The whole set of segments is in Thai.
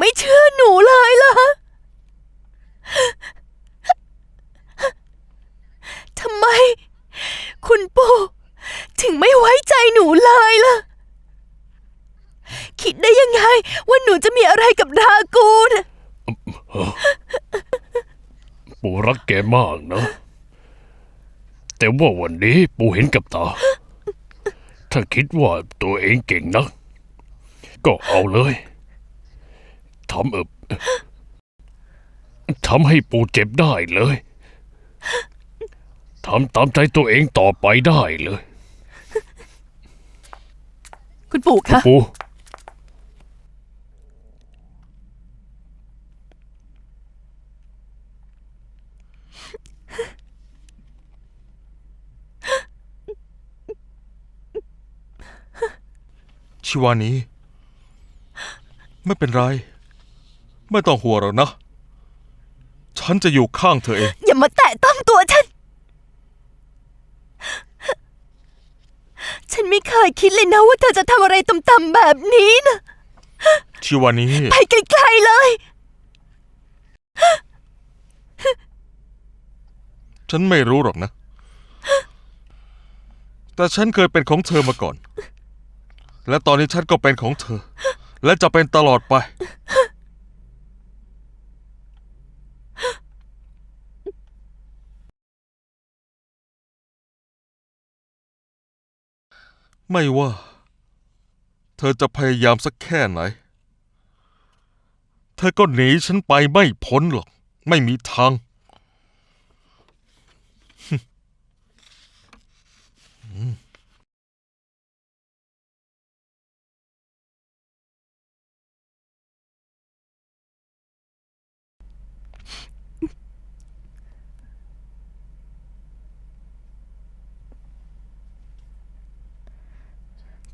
ไม่เชื่อหนูเลยล่ะทำไม คุณปู่ถึงไม่ไว้ใจหนูเลยล่ะ คิดได้ยังไง ว่าหนูจะมีอะไรกับรากูนปู่รักแกมากนะ แต่ว่าวันนี้ปู่เห็นกับตา ถ้าคิดว่าตัวเองเก่งนักก็เอาเลย ทำเอบทำให้ปู่เจ็บได้เลยทำตามใจตัวเองต่อไปได้เลย คุณปู่คะปู่ชิวานีไม่เป็นไร ไม่ต้องห่วงหรอกนะ ฉันจะอยู่ข้างเธอเอง อย่ามาแตะต้องตัวฉัน ฉันไม่เคยคิดเลยนะว่าเธอจะทำอะไรต่ำๆแบบนี้นะ ชิวานีไปไกลๆเลย ฉันไม่รู้หรอกนะ แต่ฉันเคยเป็นของเธอมาก่อน และตอนนี้ฉันก็เป็นของเธอ และจะเป็นตลอดไป ไม่ว่า เธอจะพยายามสักแค่ไหน เธอก็หนีฉันไปไม่พ้นหรอก ไม่มีทาง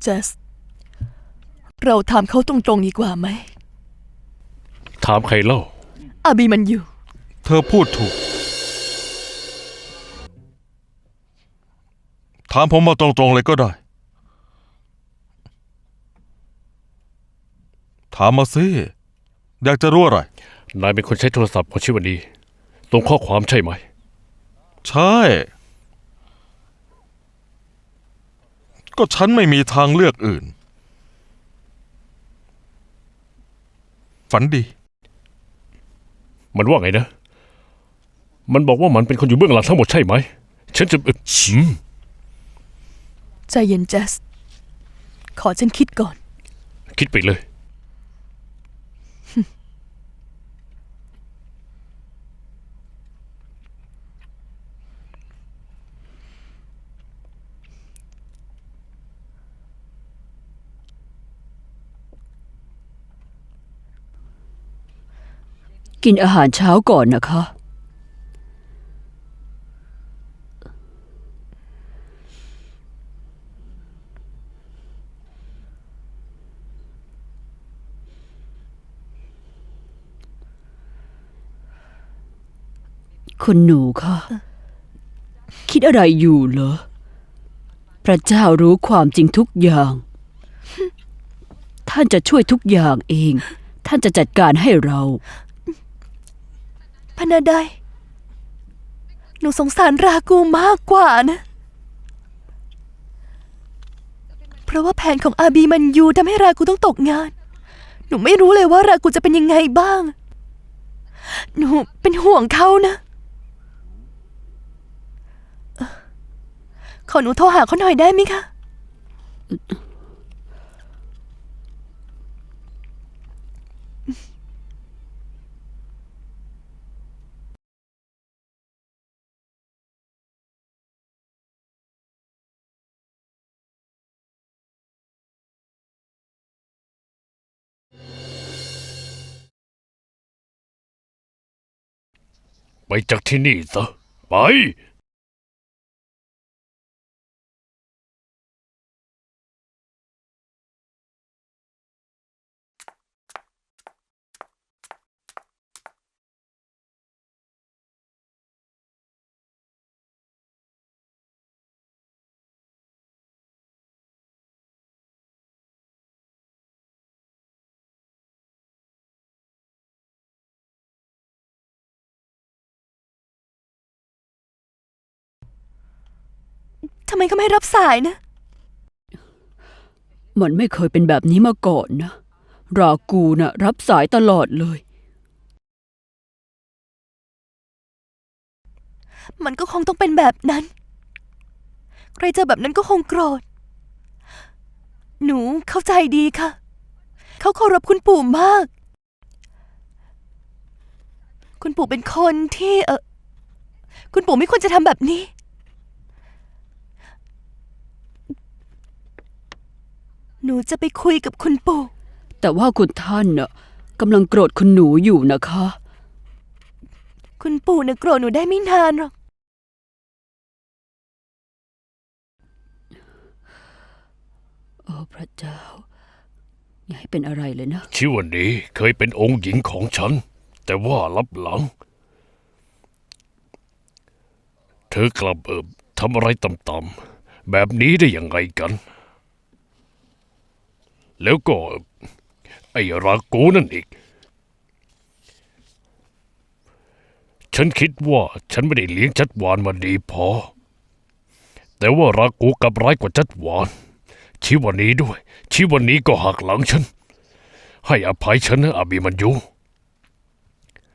เจส เราถามเขาตรงๆดีกว่าไหม ถามใครเล่า อาบีมันอยู่ เธอพูดถูก ถามผมมาตรงๆเลยก็ได้ ถามมาสิ อยากจะรู้อะไร นายเป็นคนใช้โทรศัพท์ของชิวดีส่งข้อความใช่ไหม ใช่ ก็ฉันไม่มีทางเลือกอื่น ฝันดี มันว่าไงนะ มันบอกว่ามันเป็นคนอยู่เบื้องหลังทั้งหมดใช่ไหม ฉันจะเอ่อหืมใจเย็นเจสขอฉันคิดก่อน คิดไปเลย กินอาหารเช้าก่อนนะคะ คุณหนูคะคิดอะไรอยู่เหรอ พระเจ้ารู้ความจริงทุกอย่าง ท่านจะช่วยทุกอย่างเอง ท่านจะจัดการให้เรา พนาไดหนูสงสารรากูมากกว่านะ เพราะว่าแผนของอาบีมันยูทำให้รากูต้องตกงาน หนูไม่รู้เลยว่ารากูจะเป็นยังไงบ้าง หนูเป็นห่วงเขานะ ขอหนูโทรหาเขาหน่อยได้ไหมคะ ไปจากที่นี่ซะ ไป ทำไมเขาไม่รับสายนะ มันไม่เคยเป็นแบบนี้มาก่อนนะ รากูน่ะ รับสายตลอดเลย มันก็คงต้องเป็นแบบนั้น ใครเจอแบบนั้นก็คงโกรธ หนูเข้าใจดีค่ะ เขาเคารพคุณปู่มาก คุณปู่เป็นคนที่เออคุณปู่ไม่ควรจะทำแบบนี้ หนูจะไปคุยกับคุณปู่ แต่ว่าคุณท่านน่ะกำลังโกรธคุณหนูอยู่นะคะ คุณปู่เนี่ยโกรธหนูได้ไม่นานหรอก โอ้พระเจ้า อย่าให้เป็นอะไรเลยนะชิวันนี้เคยเป็นองค์หญิงของฉัน แต่ว่าลับหลัง เธอกลับเอิบทำอะไรต่ำๆแบบนี้ได้ยังไงกัน แล้วก็ ไอ้ราโกนั่นอีก ฉันคิดว่าฉันไม่ได้เลี้ยงจัดหวานมาดีพอ แต่ว่าราโกกลับร้ายกว่าจัดหวาน ชีวันนี้ด้วย ชีวันนี้ก็หักหลังฉัน ให้อภัยฉันนะอาบีมันยู